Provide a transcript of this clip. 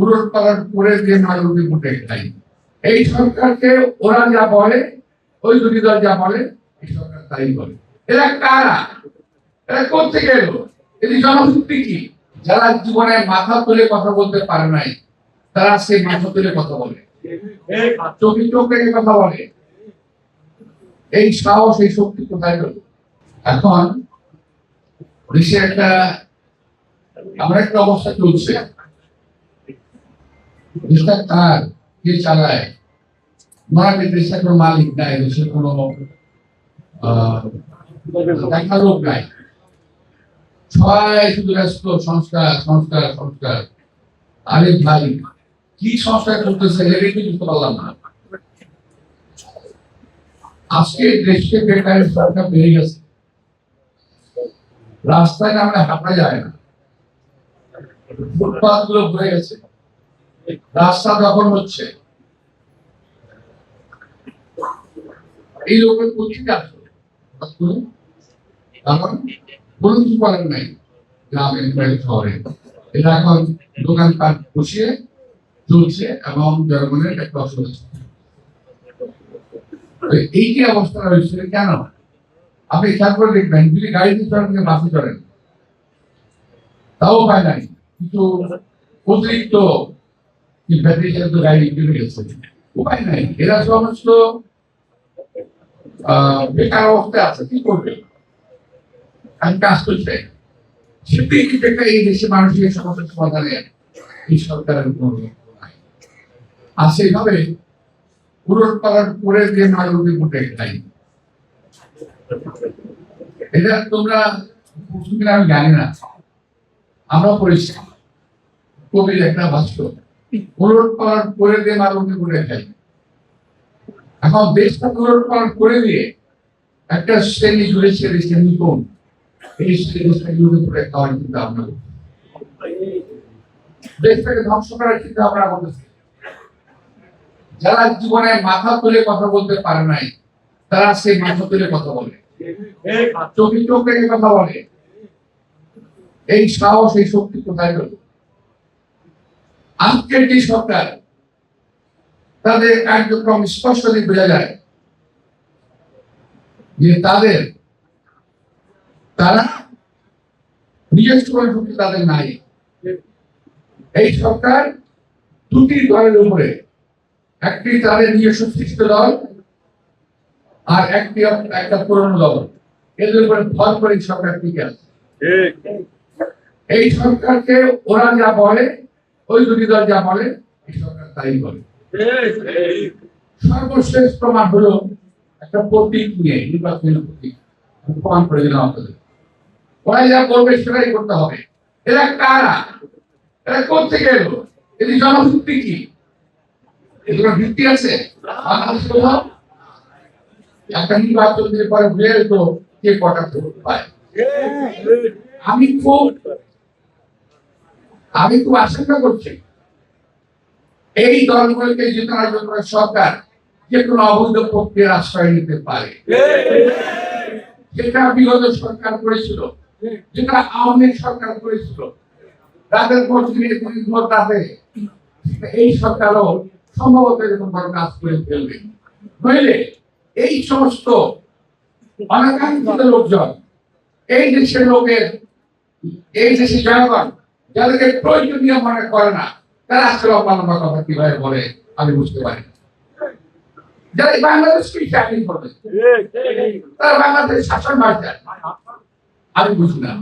পূরণ করার যে মালগুলি ভোটে খাই। এই সরকারকে ওরা যা বলে, ওই দুটি দল যা বলে, এই সরকার তাই বলে। এরা কারা? এরা কোথেকে এলো? এটি জনশক্তি কি? যারা জীবনে মাথা তুলে কথা বলতে পারে নাই, তারা সেই মাথা তুলে কথা বলে। চোখে চোখ কথা বলে। এই সাহস, এই শক্তি কোথায় গেল? এখন দেশে একটা আমরা একটা অবস্থা চলছে। কে চালায় কোনো মালিক নাই কোনো লোক নাই। সবাই শুধু ব্যস্ত, সংস্কার সংস্কার সংস্কার। আরে ভাই, কি সংস্কার করতেছে বুঝতে পারলাম না। আজকে দেশে বেকারের বেড়ে গেছে। রাস্তায় না আমরা হাঁটা যায় না। ফুটপাথগুলো ভরে গেছে। রাস্তা দখল হচ্ছে। এই লোকের কারণ কোনো কিছু নাই গ্রামে বাইরে শহরে। এটা এখন বসিয়ে চলছে এবং জনগণের একটা অসুবিধা। এই যে অবস্থা রয়েছে কেন? আপনি খেয়াল করে দেখবেন, যদি গাড়িতে চড়েন বাসে চড়েন তাও উপায় নাই। কিন্তু অতিরিক্ত ব্যাটারি চালিত গাড়ি কিনে গেছে। উপায় নাই। এরা সমস্ত বেকার অবস্থায় আছে। কি করবে? আমি কাজ করছে সেটাই কিন্তু এই দেশে মানুষের সমস্যার সমাধানে এই সরকারের কোনো আর সেইভাবে পূরণ করার পরে যে খাই এটা তোমরা আমি জানি না। আমরা পড়েছি কবির একটা ভাষ্য পূরণ করার পরে যে মালগুলি ভোটে খাই এখন দেশটা পূরণ করার করে দিয়ে একটা শ্রেণি জুড়ে শ্রেণি এই করে খাওয়ার দেশটাকে ধ্বংস করার চিন্তা ভাবনা যারা জীবনে মাথা তুলে কথা বলতে পারে নাই, তারা সেই মাথা তুলে কথা বলে। চোখে চোখ কথা বলে। এই সাহস, এই শক্তি কোথায় গেল আজকের যে সরকার তাদের কার্যক্রম স্পষ্টতই বোঝা যায় যে তাদের তারা নিজস্ব কোনো শক্তি তাদের নাই। এই সরকার দুটি দলের উপরে একটি তাদের নিজস্ব সৃষ্ট দল আর একটি একটা পুরনো দল। এদের উপরে ভর করে সরকার টিকে আছে। এই সরকারকে ওরা যা বলে ওই দুটি দল যা বলে সরকার তাই বলে সর্বশেষ প্রমাণ হলো একটা প্রতীক নিয়ে প্রতীক প্রমাণ করে দিলাম ওরা যা বলবে সেটাই করতে হবে। এরা কারা? এরা কোথেকে এলো? এদের জনভিত্তি কি? ভিত্তি আছে? একটা নির্বাচন দিয়ে পরে ভুলে যেত কে কটা ভোট পায়? আমি খুব আমি খুব আশঙ্কা করছি। এই দলগুলোকে জেতানোর জন্য সরকার যে কোনো অবৈধ প্রক্রিয়ার আশ্রয় নিতে পারে। যেটা বিগত সরকার করেছিল, যেটা আওয়ামী সরকার করেছিল, রাতের পর এই সরকারও সম্ভবত এরকম বড় কাজ করে ফেলবে। নইলে এই সমস্ত অনাকাঙ্ক্ষিত লোকজন, এই দেশের লোকের, এই দেশের জনগণ যাদেরকে প্রয়োজনীয় মনে করে না তারা আসলে অপালম্বা কথা কীভাবে বলে আমি বুঝতে পারি না। যারা বাংলাদেশকে চাকরি করবে তারা বাংলাদেশ শাসন ভাষা আমি বুঝি না